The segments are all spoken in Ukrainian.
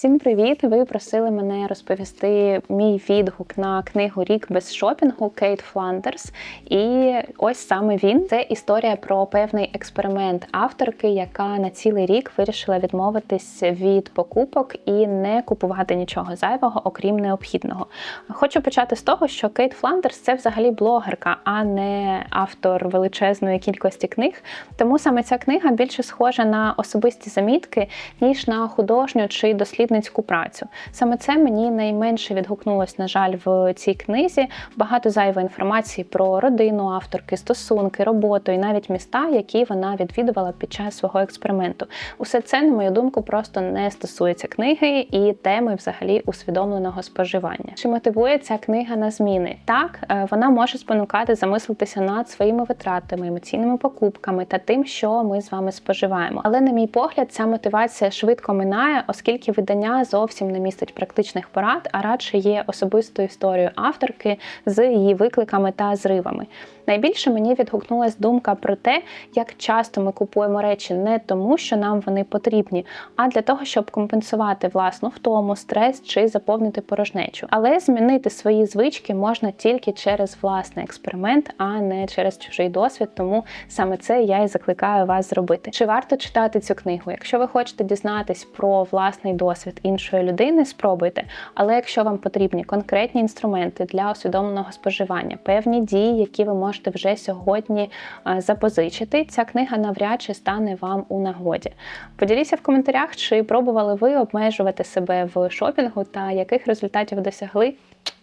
Всім привіт! Ви просили мене розповісти мій відгук на книгу Рік без шопінгу Кейт Фландерс. І ось саме він. Це історія про певний експеримент авторки, яка на цілий рік вирішила відмовитись від покупок і не купувати нічого зайвого, окрім необхідного. Хочу почати з того, що Кейт Фландерс це взагалі блогерка, а не автор величезної кількості книг. Тому саме ця книга більше схожа на особисті замітки, ніж на художню чи дослідницьку працю. Саме це мені найменше відгукнулось, на жаль, в цій книзі. Багато зайвої інформації про родину авторки, стосунки, роботу і навіть міста, які вона відвідувала під час свого експерименту. Усе це, на мою думку, просто не стосується книги і теми взагалі усвідомленого споживання. Чи мотивує ця книга на зміни? Так, е, вона може спонукати замислитися над своїми витратами, емоційними покупками та тим, що ми з вами споживаємо. Але, на мій погляд, ця мотивація швидко минає, оскільки видання зовсім не містить практичних порад, а радше є особистою історією авторки з її викликами та зривами. Найбільше мені відгукнулась думка про те, як часто ми купуємо речі не тому, що нам вони потрібні, а для того, щоб компенсувати власну втому, стрес чи заповнити порожнечу. Але змінити свої звички можна тільки через власний експеримент, а не через чужий досвід. Тому саме це я і закликаю вас зробити. Чи варто читати цю книгу? Якщо ви хочете дізнатись про власний досвід іншої людини, спробуйте. Але якщо вам потрібні конкретні інструменти для усвідомленого споживання, певні дії, які ви можете вже сьогодні е, запозичити, ця книга навряд чи стане вам у нагоді. Поділіться в коментарях, чи пробували ви обмежувати себе в шопінгу та яких результатів досягли.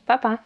Па-па!